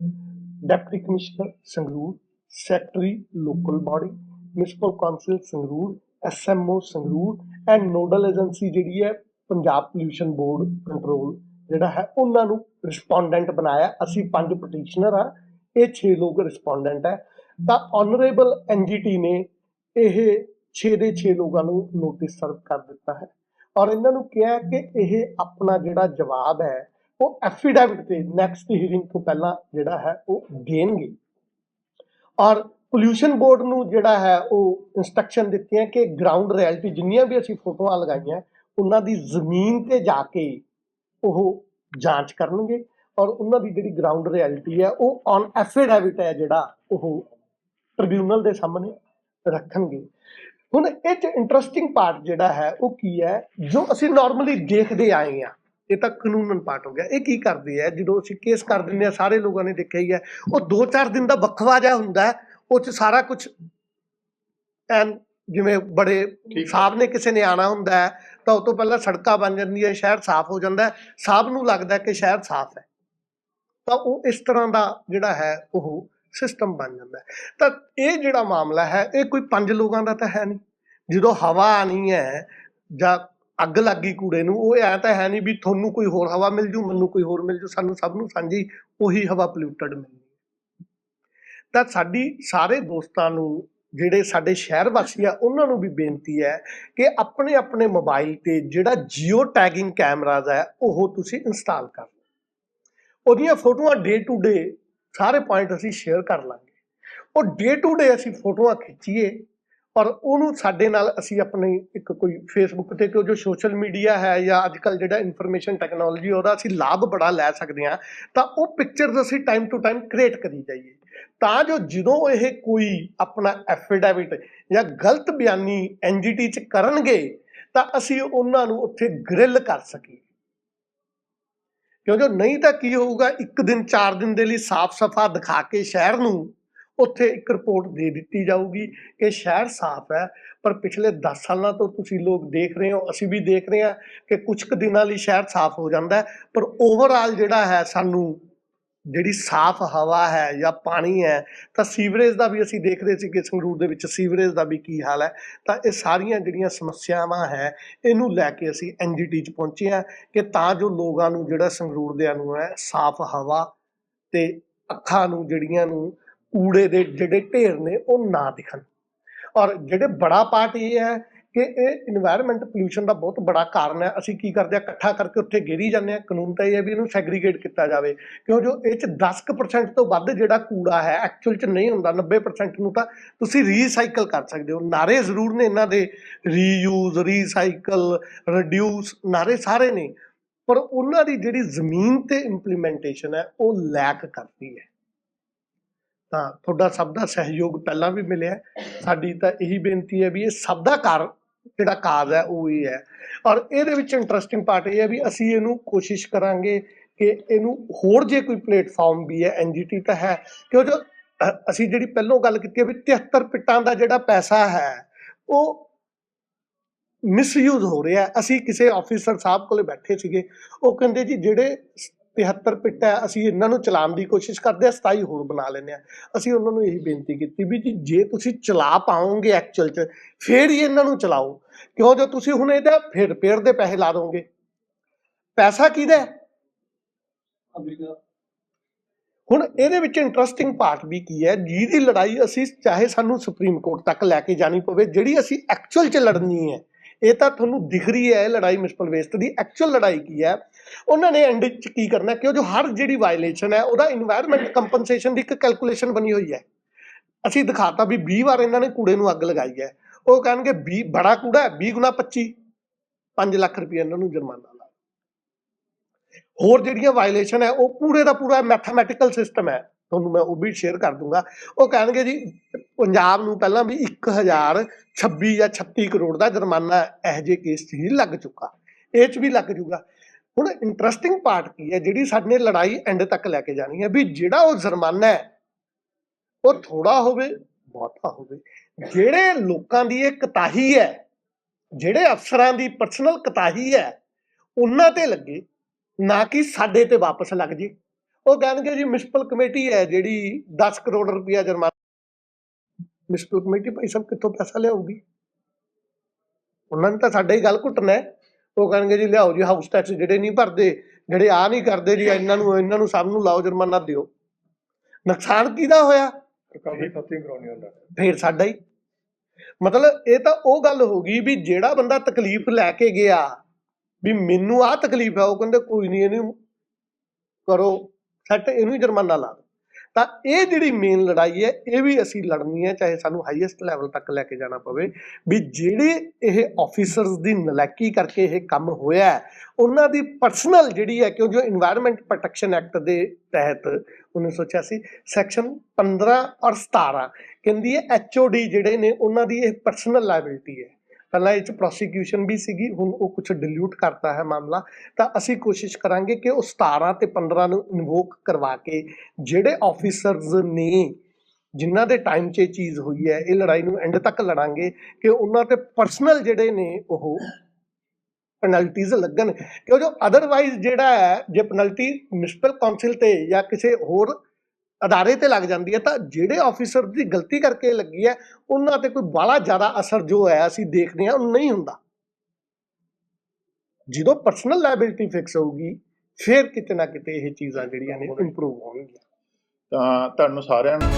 deputy commissioner Sangrur secretary local body municipal council Sangrur SMO Sangrur and nodal agency ਜਿਹੜੀ ਹੈ ਪੰਜਾਬ ਪੋਲਿਊਸ਼ਨ ਬੋਰਡ ਕੰਟਰੋਲ ਜਿਹੜਾ ਹੈ, ਉਹਨਾਂ ਨੂੰ ਰਿਸਪੋਂਡੈਂਟ ਬਣਾਇਆ। ਅਸੀਂ ਪੰਜ ਪਟੀਸ਼ਨਰ ਆ ਇਹ 6 ਲੋਕ ਰਿਸਪੋਂਡੈਂਟ ਹੈ। ਤਾਂ ਆਨਰੇਬਲ ਐਨਜੀਟੀ ਨੇ ਇਹ 6 ਦੇ 6 ਲੋਕਾਂ ਨੂੰ ਨੋਟਿਸ ਸਰਵ ਕਰ ਦਿੱਤਾ ਹੈ। ਔਰ ਇਹਨਾਂ ਨੂੰ ਕਿਹਾ ਕਿ ਇਹ ਆਪਣਾ ਜਿਹੜਾ ਜਵਾਬ ਹੈ ਉਹ ਐਫੀਡੈਵਿਟ ਤੇ ਨੈਕਸਟ ਹੀਅਰਿੰਗ ਤੋਂ ਪਹਿਲਾਂ ਜਿਹੜਾ ਹੈ ਉਹ ਦੇਣਗੇ। ਔਰ ਪੋਲਿਊਸ਼ਨ ਬੋਰਡ ਨੂੰ ਜਿਹੜਾ ਹੈ ਉਹ ਇਨਸਟਰਕਸ਼ਨ ਦਿੱਤੀਆਂ ਕਿ ਗਰਾਊਂਡ ਰਿਐਲਿਟੀ ਜਿੰਨੀਆਂ ਵੀ ਅਸੀਂ ਫੋਟੋਆਂ ਲਗਾਈਆਂ, ਉਹਨਾਂ ਦੀ ਜ਼ਮੀਨ ਤੇ ਜਾ ਕੇ ਉਹ ਜਾਂਚ ਕਰਨਗੇ ਔਰ ਉਹਨਾਂ ਦੀ ਜਿਹੜੀ ਗਰਾਊਂਡ ਰਿਐਲਿਟੀ ਹੈ ਉਹ ਔਨ ਐਫੀਡੈਵਿਟ ਹੈ ਜਿਹੜਾ ਉਹ ਟ੍ਰਿਬਿਊਨਲ ਦੇ ਸਾਹਮਣੇ ਰੱਖਣਗੇ। ਹੁਣ ਇਹ ਚ ਇੰਟਰਸਟਿੰਗ ਪਾਰਟ ਜਿਹੜਾ ਹੈ ਉਹ ਕੀ ਹੈ, ਜੋ ਅਸੀਂ ਨਾਰਮਲੀ ਦੇਖਦੇ ਆਏ ਆ ਇਹ ਤਾਂ ਕਾਨੂੰਨਨ ਪਾਰਟ ਹੋ ਗਿਆ। ਇਹ ਕੀ ਕਰਦੇ ਆ ਜਦੋਂ ਅਸੀਂ ਕੇਸ ਕਰ ਦਿੰਦੇ ਆ ਸਾਰੇ ਲੋਕਾਂ ਨੇ ਦੇਖਿਆ ਹੀ ਹੈ ਉਹ 2-4 ਦਿਨ ਦਾ ਵਕਫਾ ਜਿਹਾ ਹੁੰਦਾ ਹੈ ਉਹ ਚ ਸਾਰਾ ਕੁਝ ਐਨ ਜਿਵੇਂ ਬੜੇ। ਸਾਹਿਬ ਨੇ ਕਿਸੇ ਨੇ ਆਣਾ ਹੁੰਦਾ ਹੈ ਤਾਂ ਉਹ ਤੋਂ ਪਹਿਲਾਂ ਸੜਕਾਂ ਬਣ ਜਾਂਦੀਆਂ ਸ਼ਹਿਰ ਸਾਫ਼ ਹੋ ਜਾਂਦਾ ਹੈ। ਸਾਹਿਬ ਨੂੰ ਲੱਗਦਾ ਹੈ ਕਿ ਸ਼ਹਿਰ ਸਾਫ਼ ਹੈ। ਤਾਂ ਉਹ ਇਸ ਤਰ੍ਹਾਂ ਦਾ ਜਿਹੜਾ ਹੈ ਉਹ ਸਿਸਟਮ ਬਣ ਜਾਂਦਾ ਹੈ। ਤਾਂ ਇਹ ਜਿਹੜਾ ਮਾਮਲਾ ਹੈ ਇਹ ਕੋਈ ਪੰਜ ਲੋਕਾਂ ਦਾ ਤਾਂ ਹੈ ਨਹੀਂ। ਜਦੋਂ ਹਵਾ ਆਣੀ ਹੈ ਜਾਂ ਅੱਗ ਲੱਗੀ ਕੂੜੇ ਨੂੰ, ਉਹ ਐ ਤਾਂ ਹੈ ਨਹੀਂ ਵੀ ਤੁਹਾਨੂੰ ਕੋਈ ਹੋਰ ਹਵਾ ਮਿਲ ਜੂ, ਮੈਨੂੰ ਕੋਈ ਹੋਰ ਮਿਲ ਜੂ, ਸਾਨੂੰ ਸਭ ਨੂੰ ਸਾਂਝੀ ਉਹੀ ਹਵਾ ਪੋਲਿਊਟਡ ਮਿਲਣੀ ਤਾਂ ਸਾਡੀ ਸਾਰੇ ਦੋਸਤਾਂ ਨੂੰ, ਜਿਹੜੇ ਸਾਡੇ ਸ਼ਹਿਰ ਵਾਸੀ ਆ, ਉਹਨਾਂ ਨੂੰ ਵੀ ਬੇਨਤੀ ਹੈ ਕਿ ਆਪਣੇ ਆਪਣੇ ਮੋਬਾਈਲ ਤੇ ਜਿਹੜਾ ਜੀਓ ਟੈਗਿੰਗ ਕੈਮਰਾਜ਼ ਹੈ, ਉਹ ਤੁਸੀਂ ਇੰਸਟਾਲ ਕਰ ਲਓ। ਉਹਦੀਆਂ ਫੋਟੋਆਂ ਡੇ ਟੂ ਡੇ ਸਾਰੇ ਪੁਆਇੰਟ ਅਸੀਂ ਸ਼ੇਅਰ ਕਰ ਲਾਂਗੇ। ਉਹ ਡੇ ਟੂ ਡੇ ਅਸੀਂ ਫੋਟੋਆਂ ਖਿੱਚੀਏ ਔਰ ਉਹਨੂੰ ਸਾਡੇ ਨਾਲ ਅਸੀਂ ਆਪਣੀ ਇੱਕ ਕੋਈ ਫੇਸਬੁੱਕ ਤੇ ਕਿਉਂ ਜੋ ਸੋਸ਼ਲ ਮੀਡੀਆ ਹੈ ਜਾਂ ਅੱਜ ਕੱਲ ਜਿਹੜਾ ਇਨਫੋਰਮੇਸ਼ਨ ਟੈਕਨੋਲੋਜੀ ਉਹਦਾ ਅਸੀਂ ਲਾਭ ਬੜਾ ਲੈ ਸਕਦੇ ਹਾਂ, ਤਾਂ ਉਹ ਪਿਕਚਰਸ ਅਸੀਂ ਟਾਈਮ ਟੂ ਟਾਈਮ ਕ੍ਰੀਏਟ ਕਰੀ ਜਾਈਏ। ਤਾਂ ਜੋ ਜਦੋਂ ਇਹ ਕੋਈ ਆਪਣਾ ਐਫੀਡੈਵਿਟ ਜਾਂ ਗਲਤ ਬਿਆਨੀ ਐਨਜੀਟੀ ਚ ਕਰਨਗੇ, ਤਾਂ ਅਸੀਂ ਉਹਨਾਂ ਨੂੰ ਉੱਥੇ ਗ੍ਰਿਲ ਕਰ ਸਕੀਏ। ਕਿਉਂਕਿ ਨਹੀਂ ਤਾਂ ਕੀ ਹੋਊਗਾ, ਇੱਕ ਦਿਨ, ਚਾਰ ਦਿਨ ਦੇ ਲਈ ਸਾਫ਼ ਸਫਾ ਦਿਖਾ ਕੇ ਸ਼ਹਿਰ ਨੂੰ ਉੱਥੇ ਇੱਕ ਰਿਪੋਰਟ ਦੇ ਦਿੱਤੀ ਜਾਊਗੀ ਕਿ ਸ਼ਹਿਰ ਸਾਫ਼ ਹੈ, ਪਰ ਪਿਛਲੇ 10 ਸਾਲਾਂ ਤੋਂ ਤੁਸੀਂ ਲੋਕ ਦੇਖ ਰਹੇ ਹੋ, ਅਸੀਂ ਵੀ ਦੇਖ ਰਹੇ ਹਾਂ ਕਿ ਕੁਝ ਕੁ ਦਿਨਾਂ ਲਈ ਸ਼ਹਿਰ ਸਾਫ਼ ਹੋ ਜਾਂਦਾ ਹੈ, ਪਰ ਓਵਰਆਲ ਜਿਹੜਾ ਹੈ ਸਾਨੂੰ ਜਿਹੜੀ ਸਾਫ਼ ਹਵਾ ਹੈ ਜਾਂ ਪਾਣੀ ਹੈ, ਤਾਂ ਸੀਵਰੇਜ ਦਾ ਵੀ ਅਸੀਂ ਦੇਖਦੇ ਸੀ ਕਿ ਸੰਗਰੂਰ ਦੇ ਵਿੱਚ ਸੀਵਰੇਜ ਦਾ ਵੀ ਕੀ ਹਾਲ ਹੈ, ਤਾਂ ਇਹ ਸਾਰੀਆਂ ਜਿਹੜੀਆਂ ਸਮੱਸਿਆਵਾਂ ਹੈ, ਇਹਨੂੰ ਲੈ ਕੇ ਅਸੀਂ ਐਨਜੀਟੀ 'ਚ ਪਹੁੰਚੇ ਹਾਂ ਕਿ ਤਾਂ ਜੋ ਲੋਕਾਂ ਨੂੰ ਜਿਹੜਾ ਸੰਗਰੂਰ ਦਿਆਂ ਨੂੰ ਹੈ, ਸਾਫ਼ ਹਵਾ ਤੇ ਅੱਖਾਂ ਨੂੰ ਜਿਹੜੀਆਂ ਨੂੰ ਕੂੜੇ ਦੇ ਜਿਹੜੇ ਢੇਰ ਨੇ, ਉਹ ਨਾ ਦਿਖਣ। ਔਰ ਜਿਹੜੇ ਬੜਾ ਪਾਰਟ ਇਹ ਹੈ ਕਿ ਇਹ এনवायरमेंट ਪੋਲੂਸ਼ਨ ਦਾ ਬਹੁਤ ਬੜਾ ਕਾਰਨ ਹੈ। ਅਸੀਂ ਕੀ ਕਰਦੇ ਆ ਇਕੱਠਾ ਕਰਕੇ ਉੱਥੇ ਗੇਰੀ ਜਾਂਦੇ ਆ ਕਾਨੂੰਨ ਤਾਂ ਇਹ ਹੈ ਵੀ ਇਹਨੂੰ ਸੈਗਰੀਗੇਟ ਕੀਤਾ ਜਾਵੇ। ਕਿਉਂ? ਜੋ ਇਹ ਚ 10% ਤੋਂ ਵੱਧ ਜਿਹੜਾ ਕੂੜਾ ਹੈ ਐਕਚੁਅਲ ਚ ਨਹੀਂ ਹੁੰਦਾ 90% ਨੂੰ ਤਾਂ ਤੁਸੀਂ ਰੀਸਾਈਕਲ ਕਰ ਸਕਦੇ ਹੋ। ਨਾਰੇ ਜ਼ਰੂਰ ਨੇ ਇਹਨਾਂ ਦੇ। ਰੀਯੂਜ਼ ਰੀਸਾਈਕਲ ਰਿਡਿਊਸ ਨਾਰੇ ਸਾਰੇ ਨੇ। ਪਰ ਉਹਨਾਂ ਦੀ ਜਿਹੜੀ ਜ਼ਮੀਨ ਤੇ ਇੰਪਲੀਮੈਂਟੇਸ਼ਨ ਹੈ, ਉਹ ਲੈਕ ਕਰਦੀ ਹੈ। ਤਾਂ ਤੁਹਾਡਾ ਸਭ ਦਾ ਸਹਿਯੋਗ ਪਹਿਲਾਂ ਵੀ ਮਿਲਿਆ ਸਾਡੀ ਤਾਂ ਇਹੀ ਬੇਨਤੀ ਹੈ ਵੀ ਇਹ ਸਭ ਦਾ ਕਾਰ ਜਿਹੜਾ ਕਾਜ਼ ਹੈ, ਉਹ ਇਹ ਹੈ। ਔਰ ਇਹਦੇ ਵਿੱਚ ਇੰਟਰਸਟਿੰਗ ਪਾਰਟ ਇਹ ਹੈ ਵੀ ਅਸੀਂ ਇਹਨੂੰ ਕੋਸ਼ਿਸ਼ ਕਰਾਂਗੇ ਕਿ ਇਹਨੂੰ ਹੋਰ ਜੇ ਕੋਈ ਪਲੇਟਫਾਰਮ ਵੀ ਹੈ ਐਨਜੀਟੀ ਤਾਂ ਹੈ, ਕਿਉਂ ਜੋ ਅਸੀਂ ਜਿਹੜੀ ਪਹਿਲੋਂ ਗੱਲ ਕੀਤੀ ਹੈ ਵੀ 73 ਪਿੱਟਾਂ ਦਾ ਜਿਹੜਾ ਪੈਸਾ ਹੈ, ਉਹ ਮਿਸਯੂਜ਼ ਹੋ ਰਿਹਾ ਅਸੀਂ ਕਿਸੇ ਆਫੀਸਰ ਸਾਹਿਬ ਕੋਲੇ ਬੈਠੇ ਸੀਗੇ, ਉਹ ਕਹਿੰਦੇ ਜੀ ਜਿਹੜੇ 73 ਪਿੱਟ ਹੈ ਅਸੀਂ ਇਹਨਾਂ ਨੂੰ ਚਲਾਉਣ ਦੀ ਕੋਸ਼ਿਸ਼ ਕਰਦੇ ਆ 27 ਹੋਰ ਬਣਾ ਲੈਂਦੇ ਆ ਅਸੀਂ ਉਹਨਾਂ ਨੂੰ ਇਹੀ ਬੇਨਤੀ ਕੀਤੀ ਵੀ ਜੀ ਤੁਸੀਂ ਚਲਾ ਪਾਓਗੇ ਐਕਚੁਅਲ 'ਚ ਫੇਰ ਹੀ ਇਹਨਾਂ ਨੂੰ ਚਲਾਓ। ਕਿਉਂ? ਜੋ ਤੁਸੀਂ ਹੁਣ ਇਹਦਾ ਫਿਰ ਰਿਪੇਅਰ ਦੇ ਪੈਸੇ ਲਾ ਦੋਗੇ। ਪੈਸਾ ਕਿਹਦਾ ਹੁਣ ਇਹਦੇ ਵਿੱਚ ਇੰਟਰਸਟਿੰਗ ਪਾਰਟ ਵੀ ਕੀ ਹੈ ਜਿਹਦੀ ਲੜਾਈ ਅਸੀਂ ਚਾਹੇ ਸਾਨੂੰ ਸੁਪਰੀਮ ਕੋਰਟ ਤੱਕ ਲੈ ਕੇ ਜਾਣੀ ਪਵੇ ਜਿਹੜੀ ਅਸੀਂ ਐਕਚੁਅਲ 'ਚ ਲੜਨੀ ਹੈ ਇਹ ਤਾਂ ਤੁਹਾਨੂੰ ਦਿਖ ਰਹੀ ਹੈ ਲੜਾਈ ਮਿਸਪਲ ਵੇਸਟ ਦੀ ਐਕਚੁਅਲ ਲੜਾਈ ਕੀ ਹੈ? ਉਹਨਾਂ ਨੇ ਐਂਡ ਚ ਕੀ ਕਰਨਾ ਕਿ ਉਹ ਜੋ ਹਰ ਜਿਹੜੀ ਵਾਇਲੇਸ਼ਨ ਹੈ, ਉਹਦਾ এনवायरमेंट ਕੰਪਨਸੇਸ਼ਨ ਦੀ ਇੱਕ ਕੈਲਕੂਲੇਸ਼ਨ ਬਣੀ ਹੋਈ ਹੈ। ਅਸੀਂ ਦਿਖਾਤਾ ਵੀ 20 ਵਾਰ ਇਹਨਾਂ ਨੇ ਕੂੜੇ ਨੂੰ ਅੱਗ ਲਗਾਈ ਹੈ। ਉਹ ਕਹਿਣਗੇ 20 ਬੜਾ ਕੂੜਾ ਹੈ 20 ਗੁਣਾ 25 5 ਲੱਖ ਰੁਪਏ ਇਹਨਾਂ ਨੂੰ ਜੁਰਮਾਨਾ ਲਾ ਹੋਰ ਜਿਹੜੀਆਂ ਵਾਇਲੇਸ਼ਨ ਹੈ, ਉਹ ਪੂਰੇ ਦਾ ਪੂਰਾ ਮੈਥਮੈਟਿਕਲ ਸਿਸਟਮ ਹੈ। ਤੁਹਾਨੂੰ ਮੈਂ ਉਹ ਵੀ ਸ਼ੇਅਰ ਕਰ ਦੂੰਗਾ। ਉਹ ਕਹਿਣਗੇ ਜੀ ਪੰਜਾਬ ਨੂੰ ਪਹਿਲਾਂ ਵੀ 1026 ਜਾਂ 36 ਕਰੋੜ ਦਾ ਜੁਰਮਾਨਾ ਇਹੋ ਜਿਹੇ ਕੇਸ 'ਚ ਹੀ ਲੱਗ ਚੁੱਕਾ। ਇਹ 'ਚ ਵੀ ਲੱਗ ਜੂਗਾ। ਹੁਣ ਇੰਟਰਸਟਿੰਗ ਪਾਰਟ ਕੀ ਹੈ? ਜਿਹੜੀ ਸਾਡੇ ਲੜਾਈ ਐਂਡ ਤੱਕ ਲੈ ਕੇ ਜਾਣੀ ਹੈ ਵੀ ਜਿਹੜਾ ਉਹ ਜੁਰਮਾਨਾ ਹੈ, ਉਹ ਥੋੜਾ ਹੋਵੇ, ਬਹੁਤਾ ਹੋਵੇ। ਜਿਹੜੇ ਲੋਕਾਂ ਦੀ ਇਹ ਕਤਾਹੀ ਹੈ, ਜਿਹੜੇ ਅਫਸਰਾਂ ਦੀ ਪਰਸਨਲ ਕਤਾਹੀ ਹੈ, ਉਹਨਾਂ ਤੇ ਲੱਗੇ, ਨਾ ਕਿ ਸਾਡੇ ਤੇ ਵਾਪਸ ਲੱਗ ਜੇ। ਉਹ ਕਹਿਣਗੇ ਜੀ ਮਿਊਨਿਸਪਲ ਕਮੇਟੀ ਹੈ ਜਿਹੜੀ 10 ਕਰੋੜ ਰੁਪਇਆ ਜੁਰਮਾਨਾ ਮਿਊਨਿਸਪਲ ਕਮੇਟੀ ਭਾਈ ਸਾਹਿਬ ਕਿੱਥੋਂ ਪੈਸਾ ਲਿਆਊਗੀ? ਉਹਨਾਂ ਨੇ ਤਾਂ ਸਾਡੇ ਹੀ ਗੱਲ ਘੁੱਟਣਾ। ਉਹ ਕਹਿਣਗੇ ਜੀ ਲਿਆਓ ਜੀ ਹਾਊਸ ਟੈਕਸ ਜਿਹੜੇ ਨਹੀਂ ਭਰਦੇ ਜਿਹੜੇ ਆ ਨਹੀਂ ਕਰਦੇ ਜੀ ਇਹਨਾਂ ਨੂੰ ਇਹਨਾਂ ਨੂੰ ਸਭ ਨੂੰ ਲਾਓ ਜੁਰਮਾਨਾ ਦਿਓ। ਨੁਕਸਾਨ ਕਿਹਦਾ ਹੋਇਆ? ਫੇਰ ਸਾਡਾ ਹੀ। ਮਤਲਬ ਇਹ ਤਾਂ ਉਹ ਗੱਲ ਹੋ ਗਈ ਵੀ ਜਿਹੜਾ ਬੰਦਾ ਤਕਲੀਫ ਲੈ ਕੇ ਗਿਆ ਵੀ ਮੈਨੂੰ ਆਹ ਤਕਲੀਫ ਹੈ ਉਹ ਕਹਿੰਦੇ ਕੋਈ ਨਹੀਂ ਇਹਨੂੰ ਕਰੋ ਸੈੱਟ ਇਹਨੂੰ ਜੁਰਮਾਨਾ ਲਾ ਤਾਂ ਇਹ ਜਿਹੜੀ ਮੇਨ ਲੜਾਈ ਹੈ, ਇਹ ਵੀ ਅਸੀਂ ਲੜਨੀ ਹੈ, ਚਾਹੇ ਸਾਨੂੰ ਹਾਈਐਸਟ ਲੈਵਲ ਤੱਕ ਲੈ ਕੇ ਜਾਣਾ ਪਵੇ, ਵੀ ਜਿਹੜੇ ਇਹ ਆਫੀਸਰਸ ਦੀ ਨਲਾਇਕੀ ਕਰਕੇ ਇਹ ਕੰਮ ਹੋਇਆ ਉਹਨਾਂ ਦੀ ਪਰਸਨਲ ਜਿਹੜੀ ਹੈ ਕਿਉਂ ਜੋ এনवायरमेंट ਪ੍ਰੋਟੈਕਸ਼ਨ ਐਕਟ ਦੇ ਤਹਿਤ 1986 ਸੈਕਸ਼ਨ 15 ਔਰ 17 ਕਹਿੰਦੀ ਹੈ ਐਚਓਡੀ ਜਿਹੜੇ ਨੇ, ਉਹਨਾਂ ਦੀ ਇਹ ਪਰਸਨਲ ਲਾਇਬਿਲਟੀ ਹੈ। ਪਹਿਲਾਂ ਇਹ ਚ ਪ੍ਰੋਸੀਕਿਊਸ਼ਨ ਵੀ ਸੀਗੀ, ਹੁਣ ਉਹ ਕੁਝ ਡਿਲੂਟ ਕਰਤਾ ਹੈ ਮਾਮਲਾ। ਤਾਂ ਅਸੀਂ ਕੋਸ਼ਿਸ਼ ਕਰਾਂਗੇ ਕਿ ਉਹ 17 ਤੇ 15 ਨੂੰ ਇਨਵੋਕ ਕਰਵਾ ਕੇ ਜਿਹੜੇ ਆਫੀਸਰਸ ਨੇ, ਜਿਨ੍ਹਾਂ ਦੇ ਟਾਈਮ 'ਚ ਇਹ ਚੀਜ਼ ਹੋਈ ਹੈ, ਇਹ ਲੜਾਈ ਨੂੰ ਐਂਡ ਤੱਕ ਲੜਾਂਗੇ ਕਿ ਉਹਨਾਂ ਤੇ ਪਰਸਨਲ ਜਿਹੜੇ ਨੇ ਉਹ ਪੈਨਲਟੀਜ਼ ਲੱਗਣ। ਕਿਉਂ ਜੋ ਅਦਰਵਾਈਜ਼ ਜਿਹੜਾ ਹੈ, ਜੇ ਪੈਨਲਟੀ ਮਿਊਨਿਸਪਲ ਕਾਉਂਸਲ ਤੇ ਜਾਂ ਕਿਸੇ ਹੋਰ ਅਦਾਰੇ ਤੇ ਲੱਗ ਜਾਂਦੀ ਹੈ ਤਾਂ ਜਿਹੜੇ ਆਫੀਸਰ ਦੀ ਗਲਤੀ ਕਰਕੇ ਲੱਗੀ ਹੈ ਉਹਨਾਂ ਤੇ ਕੋਈ ਬਾਹਲਾ ਜ਼ਿਆਦਾ ਅਸਰ ਜੋ ਹੈ ਅਸੀਂ ਦੇਖਦੇ ਹਾਂ ਉਹ ਨਹੀਂ ਹੁੰਦਾ। ਜਦੋਂ ਪਰਸਨਲ ਲਾਇਬਿਲਿਟੀ ਫਿਕਸ ਹੋਊਗੀ ਫਿਰ ਕਿਤੇ ਨਾ ਕਿਤੇ ਇਹ ਚੀਜ਼ਾਂ ਜਿਹੜੀਆਂ ਨੇ ਇੰਪਰੂਵ ਹੋਣਗੀਆਂ। ਤਾਂ ਤੁਹਾਨੂੰ ਸਾਰਿਆਂ ਨੂੰ